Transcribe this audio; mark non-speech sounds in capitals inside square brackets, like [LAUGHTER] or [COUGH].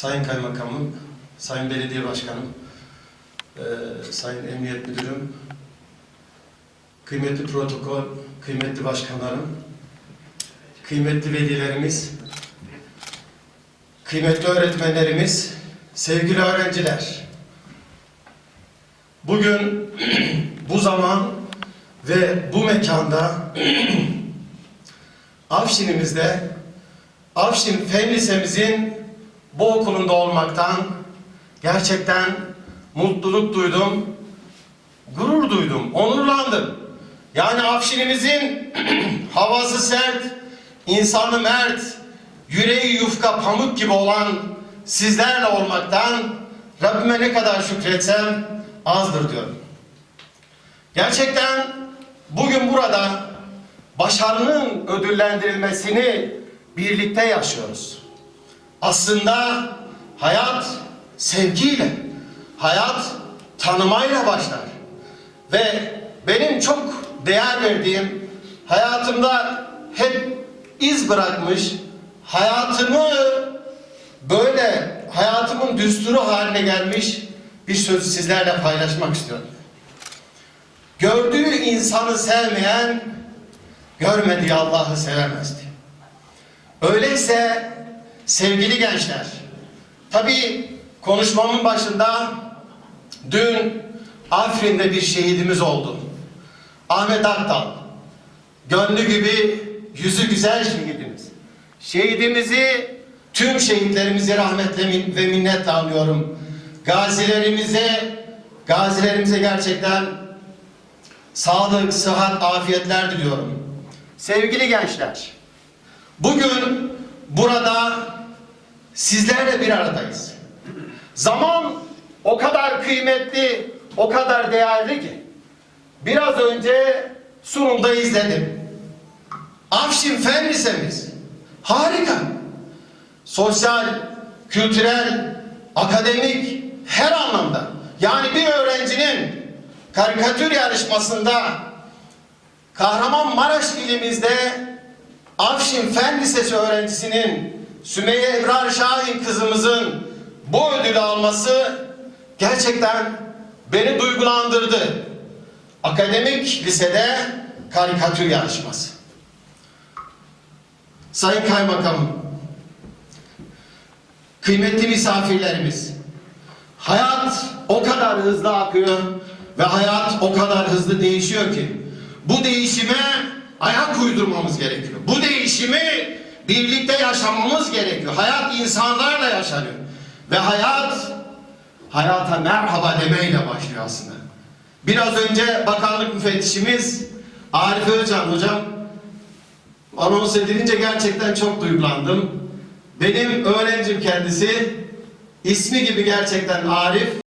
Sayın Kaymakamım, Sayın Belediye Başkanım, eee, Sayın Emniyet Müdürüm, kıymetli protokol, kıymetli başkanlarım, kıymetli velilerimiz, kıymetli öğretmenlerimiz, sevgili öğrenciler. Bugün [CLEARS THROAT] bu zaman ve bu mekanda [CLEARS THROAT] Afşin'imizde Afşin Fen Lisemizin bu okulunda olmaktan gerçekten mutluluk duydum, gurur duydum, onurlandım. Yani Afşin'imizin [CLEARS THROAT] havası sert, insanı mert, yüreği yufka pamuk gibi olan sizlerle olmaktan Rabbime ne kadar şükretsem azdır diyorum. Gerçekten bugün burada başarının ödüllendirilmesini birlikte yaşıyoruz. Aslında hayat sevgiyle, hayat tanımayla başlar. Ve benim çok değer verdiğim, hayatımda hep iz bırakmış, hayatımı böyle hayatımın düsturu haline gelmiş bir sözü sizlerle paylaşmak istiyorum. Gördüğü insanı sevmeyen, görmediği Allah'ı sevemezdi. Öyleyse sevgili gençler, tabii konuşmamın başında dün Afrin'de bir şehidimiz oldu. Ahmet Aktal. Gönlü gibi yüzü güzel şehidimiz. Şehidimizi tüm şehitlerimizi rahmetle ve minnetle anıyorum. Gazilerimize gazilerimize gerçekten sağlık, sıhhat, afiyetler diliyorum. Sevgili gençler, bugün burada sizlerle bir aradayız. Zaman o kadar kıymetli, o kadar değerli ki. Biraz önce sunumda izledim. Afşin Fen Lisemiz. Harika. Sosyal, kültürel, akademik her anlamda. Yani bir öğrencinin karikatür yarışmasında Kahramanmaraş ilimizde Afşin Fen Lisesi öğrencisinin Sümeyye Ebrar Şahin kızımızın bu ödülü alması gerçekten beni duygulandırdı. Akademik lisede karikatür yarışması. Sayın Kaymakamım, kıymetli misafirlerimiz, hayat o kadar hızlı akıyor ve hayat o kadar hızlı değişiyor ki bu değişime ayak uydurmamız gerekiyor. Bu değişimi birlikte yaşamamız gerekiyor. Hayat insanlarla yaşanıyor. Ve hayat hayata merhaba demeyle başlıyor aslında. Biraz önce bakanlık müfettişimiz Arif Özcan hocam anons edilince gerçekten çok duygulandım. Benim öğrencim kendisi ismi gibi gerçekten Arif